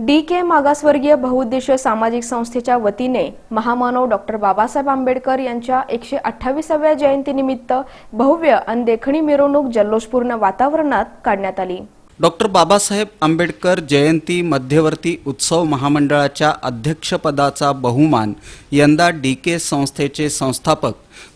D के मागासवर्गीय बहुउद्देशीय सामाजिक संस्थेच्या वतीने महामानव डॉक्टर बाबासाहेब आंबेडकर यांच्या एकशे अठ्ठावीसाव्या जयंतीनिमित्त भव्य आणि देखणी मिरवणूक जल्लोषपूर्ण वातावरणात काढण्यात आली. डॉक्टर बाबासाहेब आंबेडकर जयंती मध्यवर्ती उत्सव महामंडळाच्या अध्यक्षपदाचा बहुमान यंदा डी के संस्थेचे संस्थापक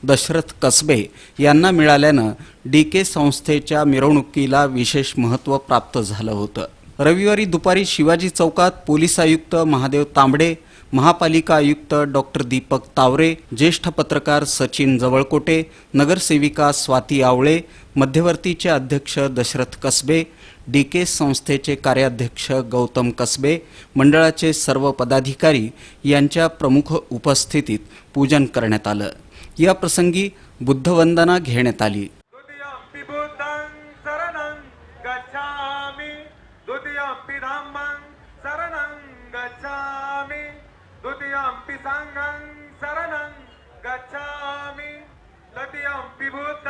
दशरथ कसबे यांना मिळाल्यानं डी के संस्थेच्या मिरवणुकीला विशेष महत्त्व प्राप्त झालं होतं. रविवारी दुपारी शिवाजी चौकात पोलीस आयुक्त महादेव तांबडे महापालिका आयुक्त डॉक्टर दीपक तावरे ज्येष्ठ पत्रकार सचिन जवळकोटे नगरसेविका स्वाती आवळे मध्यवर्तीचे अध्यक्ष दशरथ कसबे डी के संस्थेचे कार्याध्यक्ष गौतम कसबे मंडळाचे सर्व पदाधिकारी यांच्या प्रमुख उपस्थितीत पूजन करण्यात आलं. या प्रसंगी बुद्धवंदना घेण्यात आली. गच्छामि द्वितीयम्पि सङ्घं शरणं गच्छामि तृतीयम्पि पिभूत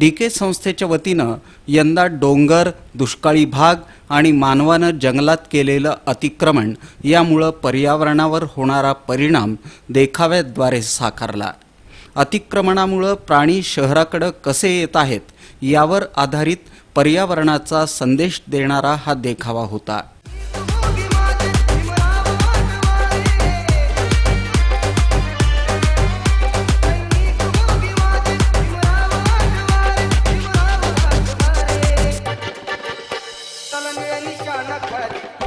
डी के संस्थेच्या वतीनं यंदा डोंगर दुष्काळी भाग आणि मानवानं जंगलात केलेलं अतिक्रमण यामुळं पर्यावरणावर होणारा परिणाम देखाव्याद्वारे साकारला. अतिक्रमणामुळं प्राणी शहराकडं कसे येत आहेत यावर आधारित पर्यावरणाचा संदेश देणारा हा देखावा होता. What?